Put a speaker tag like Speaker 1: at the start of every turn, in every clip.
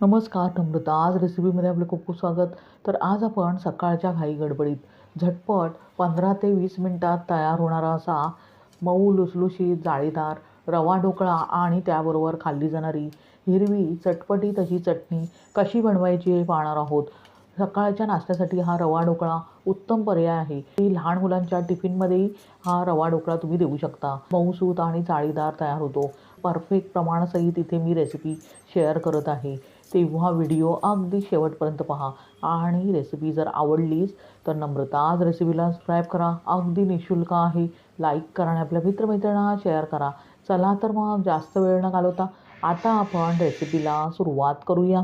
Speaker 1: नमस्कार नम्रता आज रेसिपीमध्ये आपलं खूप खूप स्वागत. तर आज आपण सकाळच्या घाई गडबडीत झटपट पंधरा ते वीस मिनटात तयार होणारा असा मऊ लुसलुशीत जाळीदार रवा ढोकळा आणि त्याबरोबर खाल्ली जाणारी हिरवी चटपटीत अशी चटणी कशी बनवायची हे पाहणार आहोत. सकाळच्या नाश्त्यासाठी हा रवा ढोकळा उत्तम पर्याय आहे. ही लहान मुलांच्या टिफिनमध्येही हा रवा ढोकळा तुम्ही देऊ शकता. मऊसूत आणि जाळीदार तयार होतो. परफेक्ट प्रमाणासहित इथे मी रेसिपी शेअर करत आहे. तेव्हा व्हिडिओ अगदी शेवटपर्यंत पहा. आणि रेसिपी जर आवडलीच तर नम्रता आज रेसिपीला सबस्क्राईब करा. अगदी निशुल्क आहे. लाईक करा आणि आपल्या मित्रमैत्रिणींना शेअर करा. चला तर मग जास्त वेळ न घालवता आता आपण रेसिपीला सुरुवात करूया.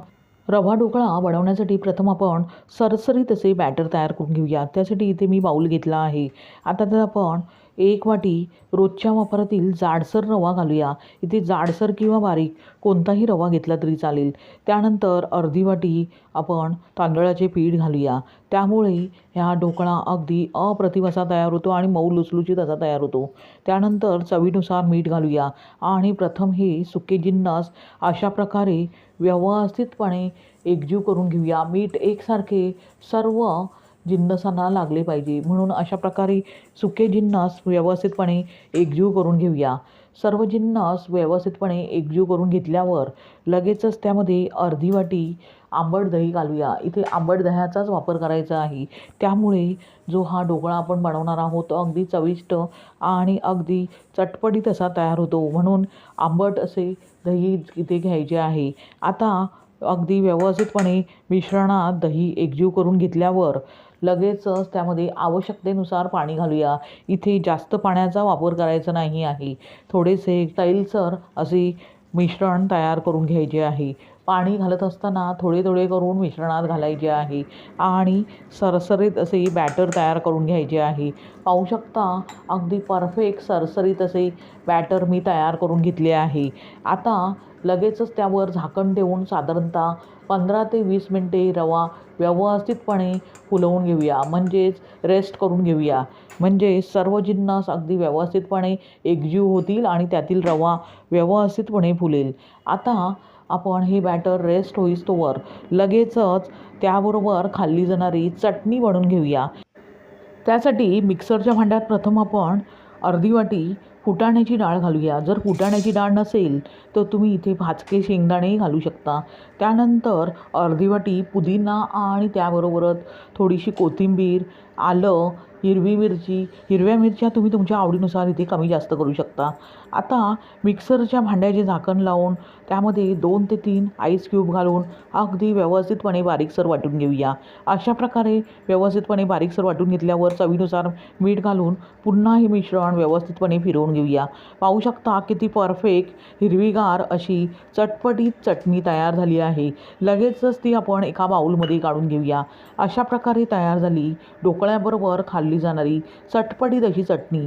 Speaker 1: रवा ढोकळा बनवण्यासाठी प्रथम आपण सरसरीत असे बॅटर तयार करून घेऊया. त्यासाठी इथे मी बाऊल घेतला आहे. आता तर आपण एक वाटी रोजच्या वापरातील जाडसर रवा घालूया. इथे जाडसर किंवा बारीक कोणताही रवा घेतला तरी चालेल. त्यानंतर अर्धी वाटी आपण तांदळाचे पीठ घालूया. त्यामुळे ह्या ढोकळा अगदी अप्रतिम असा तयार होतो आणि मऊ लुसलुशीत असा तयार होतो. त्यानंतर चवीनुसार मीठ घालूया. आणि प्रथम हे सुके जिन्नस अशा प्रकारे व्यवस्थितपणे एकजीव करून घेऊया. मीठ एकसारखे सर्व जिन्नसांना लागले पाहिजे. म्हणून अशा प्रकारे सुके जिन्नस व्यवस्थितपणे एकजीव करून घेऊया. सर्व जिन्नस व्यवस्थितपणे एकजीव करून घेतल्यावर लगेचच त्यामध्ये अर्धी वाटी आंबट दही घालूया. इथे आंबट दह्याचाच वापर करायचा आहे. त्यामुळे जो हा ढोकळा आपण बनवणार आहोत तो अगदी चविष्ट आणि अगदी चटपटीत असा तयार होतो. म्हणून आंबट असे दही इथे घ्यायचे आहे. आता अगदी व्यवस्थितपणे मिश्रणात दही एकजीव करून घेतल्यावर लगेचच त्यामध्ये आवश्यकतेनुसार पाणी घालूया. इथे जास्त पाण्याचा वापर करायचा नाही आहे. थोडेसे तैलसर असे मिश्रण तयार करून घ्यायचे आहे. पाणी घालत असताना थोडे थोडे करून मिश्रणात घालायचे आहे आणि सरसरीत असे बॅटर तयार करून घ्यायचे आहे. पाहू शकता अगदी परफेक्ट सरसरीत असे बॅटर मी तयार करून घेतले आहे. आता लगेचच त्यावर झाकण ठेवून साधारणतः पंधरा ते वीस मिनटे रवा व्यवस्थितपणे फुलवून घेऊया. म्हणजेच रेस्ट करून घेऊया. म्हणजे सर्व जिन्नस अगदी व्यवस्थितपणे एकजीव होतील आणि त्यातील रवा व्यवस्थितपणे फुलेल. आता आपण हे बॅटर रेस्ट होईस्तोवर लगेचच त्याबरोबर खाल्ली जाणारी चटणी बनवून घेऊया. त्यासाठी मिक्सरच्या भांड्यात प्रथम आपण अर्धी वाटी फुटाण्याची डाळ घालूया. जर फुटाण्याची डाळ नसेल तर तुम्ही इथे भाजके शेंगदाणेही घालू शकता. त्यानंतर अर्धी वाटी पुदिना आणि त्याबरोबरच थोडीशी कोथिंबीर आलं हिरवी मिरची. हिरव्या मिरच्या तुम्ही तुमच्या आवडीनुसार इथे कमी जास्त करू शकता. आता मिक्सरच्या भांड्याचे झाकण लावून त्यामध्ये दोन ते तीन आईस क्यूब घालून अगदी व्यवस्थितपणे बारीकसर वाटून घेऊया. अशा प्रकारे व्यवस्थितपणे बारीकसर वाटून घेतल्यावर चवीनुसार मीठ घालून पुन्हा हे मिश्रण व्यवस्थितपणे फिरवून घेऊया. पाहू शकता किती परफेक्ट हिरवीगार अशी चटपटीत चटणी तयार झाली आहे. लगेचच ती आपण एका बाऊलमध्ये काढून घेऊया. अशा प्रकारे तयार झाली. ढोकळ्याबरोबर खाल्ली जाणारी चटपटीत अशी चटणी.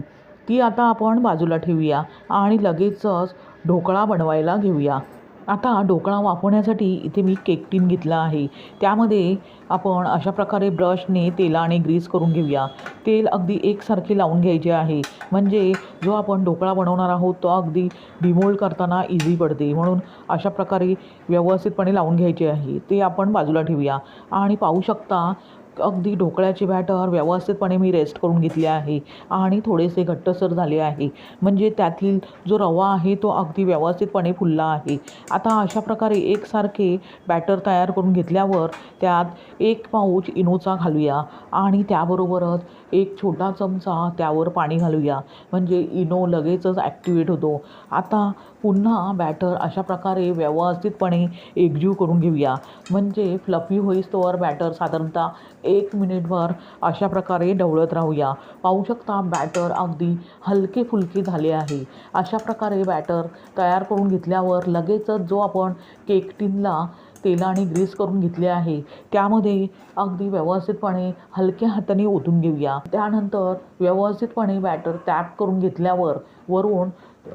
Speaker 1: ती आता आपण बाजूला ठेवूया आणि लगेचच ढोकळा बनवायला घेऊया. आता ढोकळा वाफवण्यासाठी इथे मी केक टीन घेतला आहे. त्यामध्ये आपण अशा प्रकारे ब्रशने तेलाने ग्रीस करून घेऊया. तेल अगदी एकसारखे लावून घ्यायचे आहे. म्हणजे जो आपण ढोकळा बनवणार आहोत तो अगदी डिमोल्ड करताना इझी पडते. म्हणून अशा प्रकारे व्यवस्थितपणे लावून घ्यायचे आहे. ते आपण बाजूला ठेवूया. आणि पाहू शकता अगदी ढोकळ्याची बॅटर व्यवस्थितपणे मी रेस्ट करून घेतली आहे आणि थोडेसे घट्टसर झाले आहे. म्हणजे त्यातील जो रवा आहे तो अगदी व्यवस्थितपणे फुलला आहे. आता अशा प्रकारे एकसारखे बॅटर तयार करून घेतल्यावर त्यात एक पाऊच इनोचा घालूया आणि त्याबरोबरच एक छोटा चमचा त्यावर पाणी घालूया. म्हणजे इनो लगेचच ॲक्टिवेट होतो. आता पुन्हा बॅटर अशा प्रकारे व्यवस्थितपणे एकजीव करून घेऊया. म्हणजे फ्लफी होईस्तोवर बॅटर साधारणतः एक मिनिटभर अशा प्रकारे ढवळत राहूया. पाहू शकता बॅटर अगदी हलके फुलके झाले आहे. अशा प्रकारे बॅटर तयार करून घेतल्यावर लगेचच जो आपण केक टिनला तेलाने ग्रीस करून घेतले आहे त्यामध्ये अगदी व्यवस्थितपणे हलक्या हाताने ओतून घेऊया. त्यानंतर व्यवस्थितपणे बॅटर टॅप करून घेतल्यावर वरून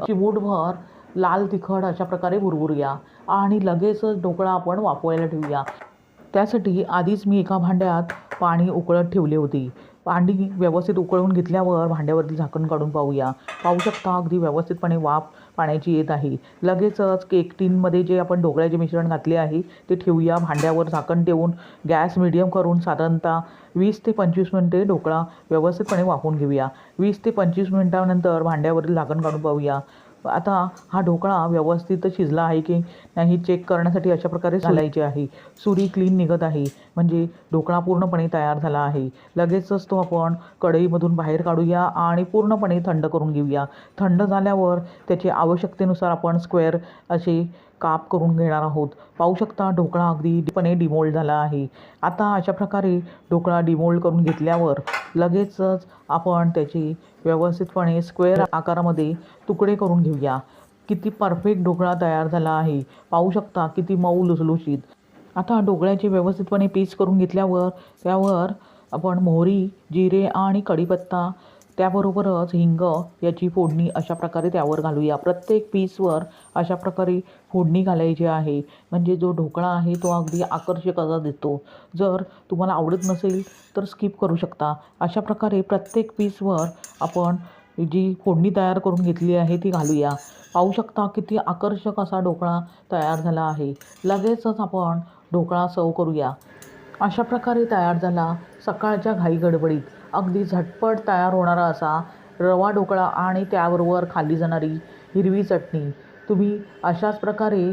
Speaker 1: चिमूटभर लाल तिखट अशा प्रकारे भुरभुरूया आणि लगेचच ढोकळा आपण वाफवायला ठेवूया. त्यासाठी आधीच मी एका भांड्यात पाणी उकळत ठेवले होते. पाणी व्यवस्थित उकळून घेतल्यावर भांड्यावरती झाकण काढून पाहूया. पाहू शकता अगदी व्यवस्थितपणे वाफ पाण्याची येत आहे. लगेचच केक टीनमध्ये जे आपण ढोकळ्याचे मिश्रण घातले आहे ते ठेवूया. भांड्यावर झाकण ठेवून गॅस मिडियम करून साधारणतः वीस ते पंचवीस मिनटे ढोकळा व्यवस्थितपणे वाफून घेऊया. वीस ते पंचवीस मिनटानंतर भांड्यावरील झाकण काढून पाहूया. आता हा ढोकळा व्यवस्थित शिजला आहे की नाही चेक करण्यासाठी अशा प्रकारे घालायची आहे. सुरी क्लीन निघत आहे. म्हणजे ढोकळा पूर्णपणे तयार झाला आहे. लगेचच तो आपण कढईमधून बाहेर काढूया आणि पूर्णपणे थंड करून घेऊया. थंड झाल्यावर त्याची आवश्यकतेनुसार आपण स्क्वेअर असे काप करून घेणार आहोत. पाहू शकता ढोकळा अगदीपणे डिमोल्ड झाला आहे. आता अशा प्रकारे ढोकळा डिमोल्ड करून घेतल्यावर लगेचच आपण त्याची व्यवस्थितपणे स्क्वेअर आकारामध्ये तुकडे करून घेऊया. किती परफेक्ट ढोकळा तयार झाला आहे. पाहू शकता किती मऊ लुसलुशीत. आता ढोकळ्याचे व्यवस्थितपणे पीस करून घेतल्यावर त्यावर आपण मोहरी जिरे आणि कढीपत्ता त्याबरोबरच हिंग याची फोडणी अशा प्रकारे त्यावर घालूया. प्रत्येक पीसवर अशा प्रकारे फोडणी घालायची आहे. म्हणजे जो ढोकळा आहे तो अगदी आकर्षक असा दिसतो. जर तुम्हाला आवडत नसेल तर स्किप करू शकता. अशा प्रकारे प्रत्येक पीसवर आपण जी फोडणी तयार करून घेतली आहे ती घालूया. पाहू शकता किती आकर्षक असा ढोकळा तयार झाला आहे. लगेचच आपण ढोकळा सर्व करूया. अशा प्रकारे तयार झाला सकाळच्या घाई गडबडीत. अगदी झटपट तयार होणारा असा रवा ढोकळा आणि त्याबरोबर खाल्ली जाणारी हिरवी चटणी. तुम्ही अशाच प्रकारे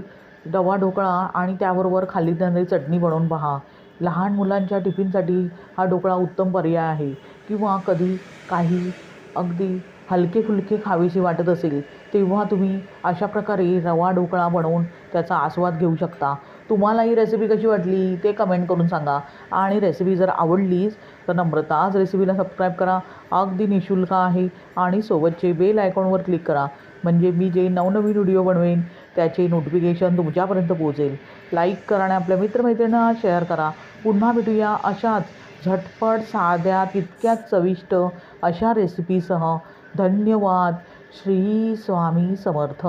Speaker 1: रवा ढोकळा आणि त्याबरोबर खाल्ली जाणारी चटणी बनवून पहा. लहान मुलांच्या टिफिनसाठी हा ढोकळा उत्तम पर्याय आहे. किंवा कधी काही अगदी हलके फुलके खावीशी वाटत असेल तेव्हा तुम्ही अशा प्रकारे रवा ढोकळा बनवून त्याचा आस्वाद घेऊ शकता. तुम्हाला ही रेसिपी कशी वाटली ते कमेंट करून सांगा. आणि रेसिपी जर आवडलीच तर नम्रताच रेसिपीला सबस्क्राईब करा. अगदी निशुल्क आहे. आणि सोबतचे बेल आयकॉनवर क्लिक करा. म्हणजे मी जे नवनवीन व्हिडिओ बनवेन त्याचे नोटिफिकेशन तुमच्यापर्यंत पोहोचेल. लाईक करा आणि आपल्या मित्रमैत्रिणींना शेअर करा. पुन्हा भेटूया अशाच झटपट साध्या तितक्याच चविष्ट अशा रेसिपीसह धन्यवाद. श्री स्वामी समर्थ.